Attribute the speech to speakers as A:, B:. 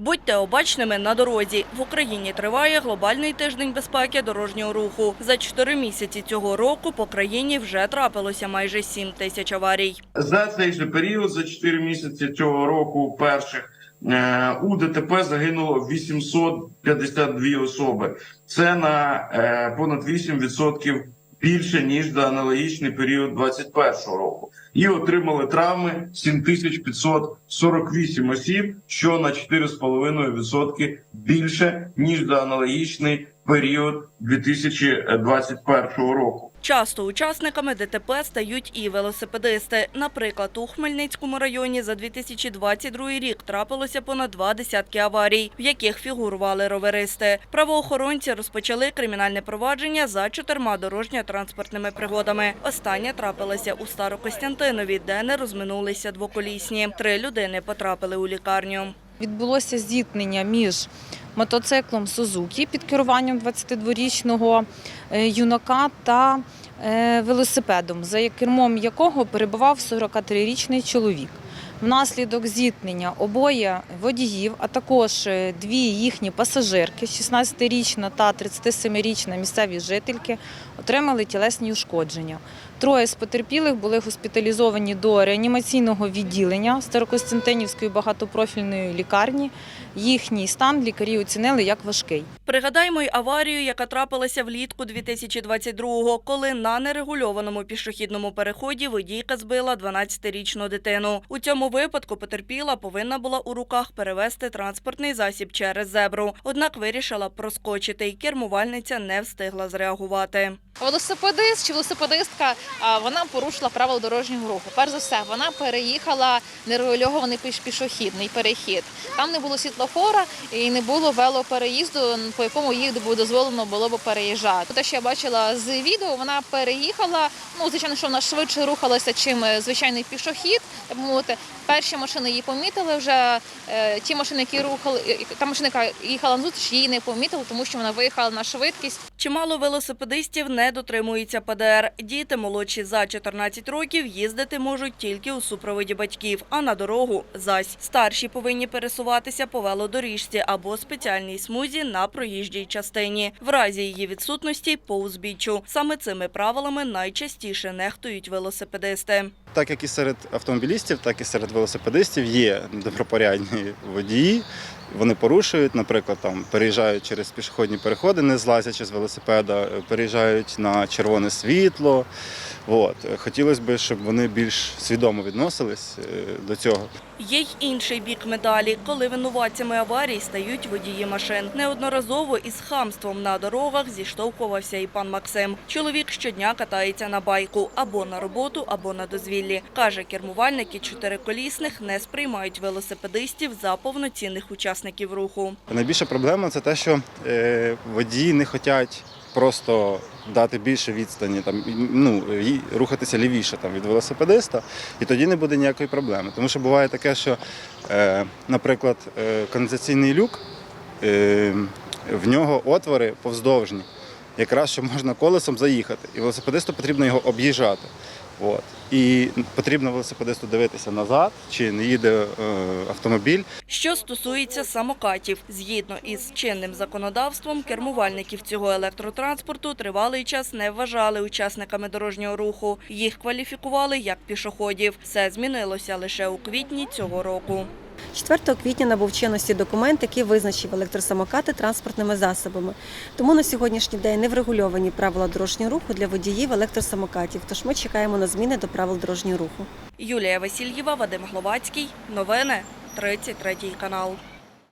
A: Будьте обачними на дорозі. В Україні триває глобальний тиждень безпеки дорожнього руху. За чотири місяці цього року по країні вже трапилося майже 7 тисяч аварій.
B: За цей же період, за 4 місяці цього року, перших е, у ДТП загинуло 852 особи. Це на е, понад 8% більше ніж за аналогічний період 2021 року. І отримали травми 7548 осіб, що на 4,5% більше ніж за аналогічний період 2021 року.
A: Часто учасниками ДТП стають і велосипедисти. Наприклад, у Хмельницькому районі за 2022 рік трапилося понад два десятки аварій, в яких фігурували роверисти. Правоохоронці розпочали кримінальне провадження за чотирма дорожньо-транспортними пригодами. Остання трапилася у Старокостянтинові, де не розминулися двоколісні. Три людини потрапили у лікарню.
C: Відбулося зіткнення між мотоциклом Сузукі під керуванням 22-річного е, юнака та е, велосипедом, за кермом якого перебував 43-річний чоловік. Внаслідок зіткнення обоє водіїв, а також е, дві їхні пасажирки, 16-річна та 37-річна місцеві жительки, отримали тілесні ушкодження. Троє з потерпілих були госпіталізовані до реанімаційного відділення Старокостянтинівської багатопрофільної лікарні. Їхній стан лікарі оцінили як важкий.
A: Пригадаймо й аварію, яка трапилася влітку 2022-го, коли на нерегульованому пішохідному переході водійка збила 12-річну дитину. У цьому випадку потерпіла повинна була у руках перевести транспортний засіб через зебру. Однак вирішила проскочити, і кермувальниця не встигла зреагувати.
D: Велосипедист чи велосипедистка вона порушила правила дорожнього руху. Перш за все, вона переїхала нерегульований піш- пішохідний перехід. Там не було світлофора і не було велопереїзду, по якому їй дозволено було б переїжджати. Те, що я бачила з відео, вона переїхала. Ну, звичайно, що вона швидше рухалася, чим е, звичайний пішохід. Так мовити, перші машини її помітили вже. е, Ті машини, які рухали, е, та машина, яка їхала на зустріч, її не помітили, тому що вона виїхала на швидкість.
A: Чимало велосипедистів не дотримуються ПДР. Діти молодші за 14 років їздити можуть тільки у супроводі батьків, а на дорогу – зась. Старші повинні пересуватися по велодоріжці або спеціальній смузі на проїжджій частині. В разі її відсутності – по узбіччю. Саме цими правилами найчастіше нехтують велосипедисти.
E: Так як і серед автомобілістів, так і серед велосипедистів є добропорядні водії. Вони порушують, наприклад, там переїжджають через пішохідні переходи, не злазячи з велосипеда, переїжджають на червоне світло. От. Хотілося б, щоб вони більш свідомо відносились е, до цього.
A: Є й інший бік медалі, коли винуватцями аварій стають водії машин. Неодноразово із хамством на дорогах зіштовхувався і пан Максим. Чоловік щодня катається на байку або на роботу, або на дозвіллі. Каже, кермувальники чотириколісних не сприймають велосипедистів за повноцінних учасників руху.
E: Найбільша проблема це те, що е, водії не хочуть просто дати більше відстані, там, ну, рухатися лівіше там, від велосипедиста, і тоді не буде ніякої проблеми. Тому що буває таке, що, е, наприклад, е, конденсаційний люк, в нього отвори повздовжні, якраз що можна колесом заїхати, і велосипедисту потрібно його об'їжджати. От. І потрібно велосипедисту дивитися назад, чи не їде е, автомобіль,
A: Що стосується самокатів, згідно із чинним законодавством, кермувальників цього електротранспорту тривалий час не вважали учасниками дорожнього руху. Їх кваліфікували як пішоходів. Все змінилося лише у квітні цього року.
F: 4 квітня набув чинності документ, який визначив електросамокати транспортними засобами. Тому на сьогоднішній день не врегульовані правила дорожнього руху для водіїв електросамокатів. Тож ми чекаємо на зміни до правил дорожнього руху.
A: Юлія Васильєва, Вадим Гловацький. Новини 33 канал.